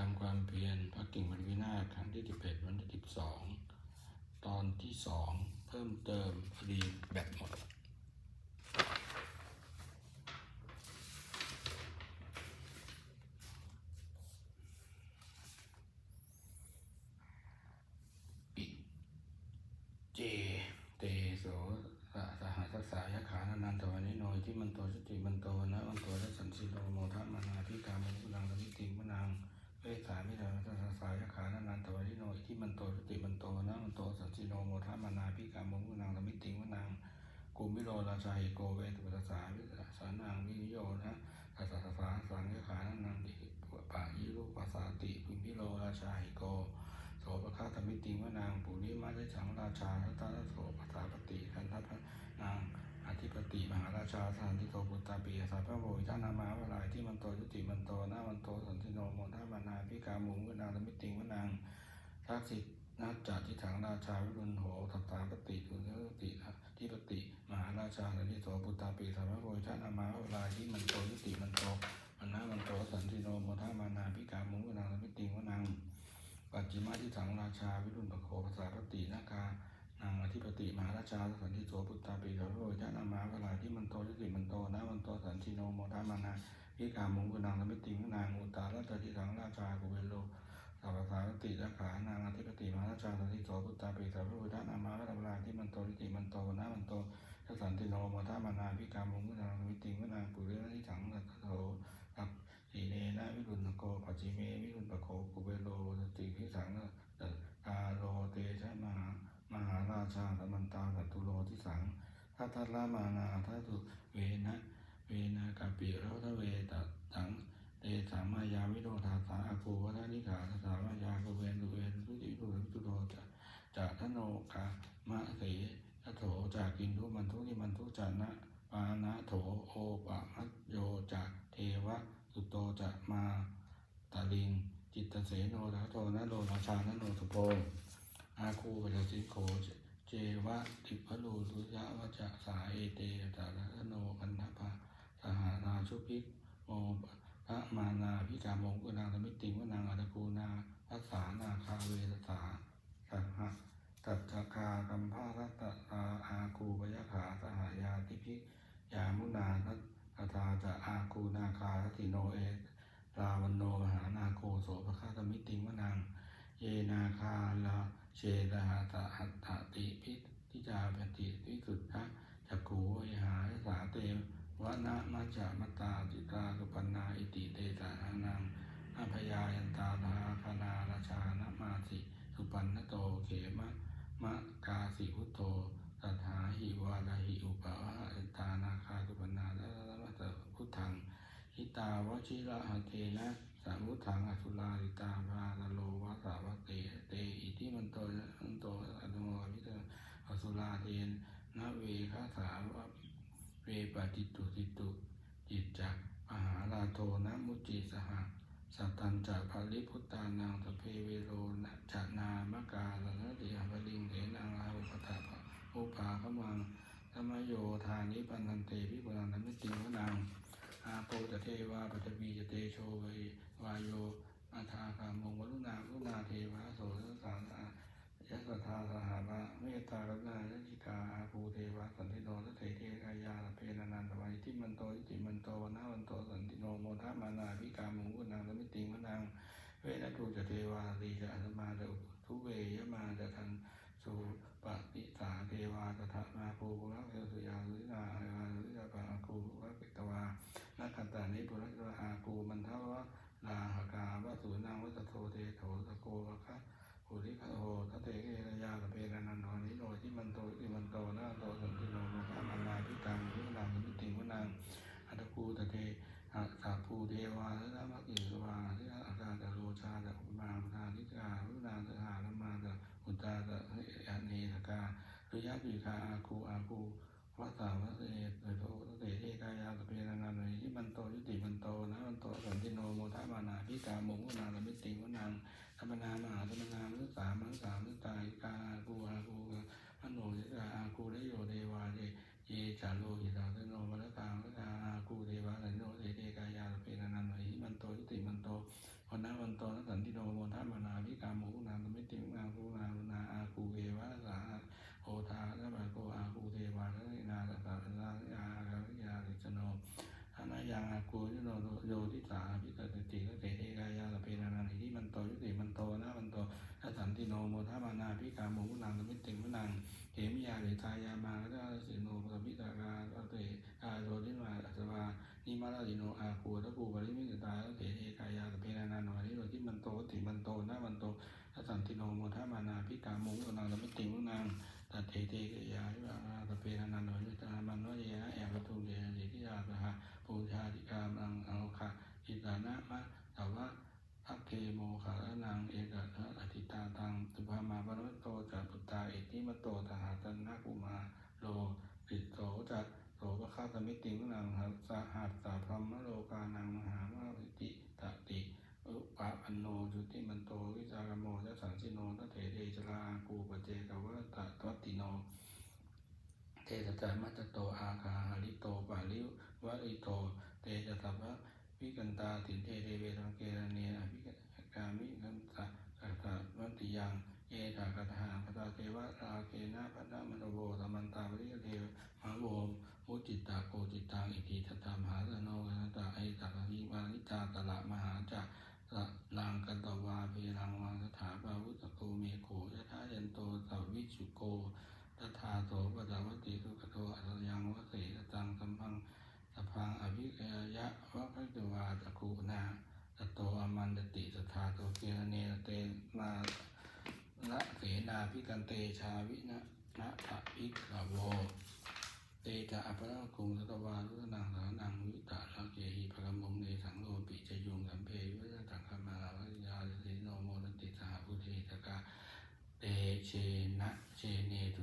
รรมความเพียรพระกิ่งมันวินาครั้งที่สิบเอ็ดวันที่สิบสองตอนที่สองเพิ่มเติมพอดีแบตหมดอิเจเตโสสะสหัสสายขานานันตวันนิโนยที่มันโตสติมันโตนะ ราชาหิโกเวตุปัสสาวิสานังวินิโยนะสัสสะสาสังยขานานันติปะยิรูปัสสาติปุมิโลราชาหิโกโสภคาธมิติงวนางปุริมาได้ฉังราชาทัตตาโสภาปติคันทัพนางอธิปติมหาราชาสันติโตปุตตาปีสัพพะโวอิทานามาวลายที่มันโตยุติมันโตนามันโตสันติโนโมทัมานาพิกามุงวนางธมิติงวนางทักษิณนาจัจจติถังราชาวิรุณโหทัตตาปติทุนติที่ปติ มหาราชาสันติโตปุตตาปีสัพพะโวอิทานามาเวลาที่มันโตยุติมันโตมันนามันโตสันติโนโมทัมานาพิกามุงวนางธมิติงวนางปัจจิมาที่สังราชาวิรุณปโคภาษาปฏินาคานางอธิปติมหาราชาสันติโสปุตตาปีสัพพะยะนามาเวลาที่มันโตยุติมันโตนะมันโตสันติโนโมทามานาพิกามุงกุนางธมิติงนางอุตตาราชติสังราชากุเวโลสัพพะปฏินาคานางอธิปติมหาราชาสันติโสปุตตาปีสัพพะยะนามาเวลาที่มันโตยุติมันโตนะมันโต สันติโนโมทามานาพิกามงกุนางธมิติงนางปุเรนทิสังรัตโถสีเนนะวิรุณโกปัจจิเมวิรุณปโคกุเบโลสติพิสังตกาโลเตชะมหามหาราชาสมันตาสัตตุโลทิสังทัตตละมานาทัตุเวนะเวนากาปิราทเวตตังเตสามายาวิโรธาสาอาคูวัฒนิขาสามายากุเวนุเวนทุติตุตุโรจะจะทโนกามะเส โถจากกินทุมันทุกิมันทุจานะปานะโถโอปะมัจโยจากเทวะสุโตจะมาตาลิง จิตตเสโนทัโทนะโลราชานโนสุโพอาคูปัจสิโกเจวะติพลูสุยะวจะสาเอเตตาละโนกันทปะสหานาชุพิกโมพระมานาพิกามงกุนางธมิติงวนางอัตกูนาภาษานาคาเวสสาสัหะ ตัตถคากัมภารัตตาอาคูปยขาสหายาติพิยามุนาทัตอาตาจะอาคูนาคาทติโนเอราวันโนหานาโคโสภคาตมิติงวนัง เยนาคาลาเชดาตาหัตถติพิทิจาปฏิวิสุทธะจักขูวิหารสาเตวะนะมัจจามตาจิตาสุปันนาอิติเตตานังอภยายันตาลาคนาราชานะมาสิสุปันนโตเขมะ มะกาสิพุทโธตัถาหิวาราหิอุปะวะอันตานาคาสุปนาละละละตะพุทธังหิตาวชิระหเทนะสามุทังอสุลาริตาภาลโลวะสาวะเตเตอิทิมันโตมันโตอนุโมวิเตอสุลาเทนนาเวคาสาวะเวปฏิตุติตุจิตจักมหาลาโทนะมุจิสหะสัตตัญจะภาลิพุตตานังสพเพเวโรนะจานามกาลนะติหะวลิงเถนังอาหุปตะภะอุปาขมังธรรมโยธ นันนันเตพิปุรังนัมิติวนังอาโปจะเทวาปัตวีจะเตโชเววายโยอาทาคามงวรุณาลุนาเทวะโสสสารอายัสสทาสหาระเมตตารุณาเนจิกาอาภูเทวะสันติโนสัเถเทกายาเพนันตวัยที่มันโตยิติมันโตวันาวันโตสันติโนโมทะมานาพิกามงกุนังสมิติวนังเวนะตูจะเทวาตีจะอัตมาเดทุเวยมาจะทัน สุปฏิสาเทวาตถานาภูปุระเอสุยาสุนาอายาสุยาปะอาคูวะปิตวานักขันตานิปุระวะอาคูมันเทวะลาหกาวะสุนังวัตโทเทโถตะโกวะคะปุริคโหทะเทเกรยาตะเปรนันทอนิโนที่มันโตที่มันโตนะโตสันติโนโมฆะมันนาพิกังพินังมิติมุนังอัตคูตะเทอาสาภูเทวาและนามกิสวาที่อาการตะโลชาตะอุมาปทานิกาลุนาตะหาลมาตะอุตตาตะอันเนตกา ปิคาอาคูอาคูวัตถาวัตเตโตเตเอกายาตเปรังนันที่มันโตยุติมันโตนะมันโตสันติโนโมทามานาพิกามงวนาลมิติวนังธรรมนามหาธรรมนามฤสามังสามฤตาอิกาอาคูอาคูมโนยิกาอาคูเรโยเดวาเดเยจาโลหิตาเตโนมะ กูยโนโยทิสาพิตติติกเตเอกายาสเพนานานิที่มันโตยุติมันโตนะมันโตทัสันติโนโมทามานาพิกาโมมุนังสมิติมุนังเขมิยาเดทายามาแล้วก็สิโนสพิตากาเตอาโรดิมาอัสวานิมาราดิโนอากูตะกูบริมิตตาเตเอกายาสเพนานานิโรที่มันโตติมันโตนะมันโตทัสันติโนโมทามานาพิกาโมมุนังสมิติมุนัง มิติมุนังหัสสะหัสสะพรมโลกานังมหามะวิติตติอุปะอันโนจุติมันโตวิจารโมจะสังสิโนตเถเดชลากูปเจกวะตะตวติโนเทสจามัตโตอาคาหาริโตปาลิวะริโตเตจะสัพพะวิกันตาติเทเทเวทังเกรเนียอภิกามิกันตะกัตตวันติยังเยตากตหาปตาเทวะราเกนะพัตตมโนโวธรรมันตาปริยเทวมาโวมุ จิตตาโกจิตตังอิทิทัตามหาสโนกันตาไอตักหิวานิจาตละมหาจักละลังกันตวาเพรังวังสถาปาวุตโกเมโขยะทายันโตสัพวิชุโกตถาโสปตาวติสุขโตอัตยังวสตตังสัมพังสัพพังอภิกยะวะพัตวาตะกูนาตโตอมันติสถาโตเกเนเตมาละเสนาพิกันเตชาวินะนะภิกขโว เตจะอัปราคุงสตวาลุตนังสานังวิตาละเกหิภะมุงเนสังโลปิจยุงสัมเพวิรตังคมาวิยาสิโนโมนติสหพุทธิตกาเตเชนะเชเนตุ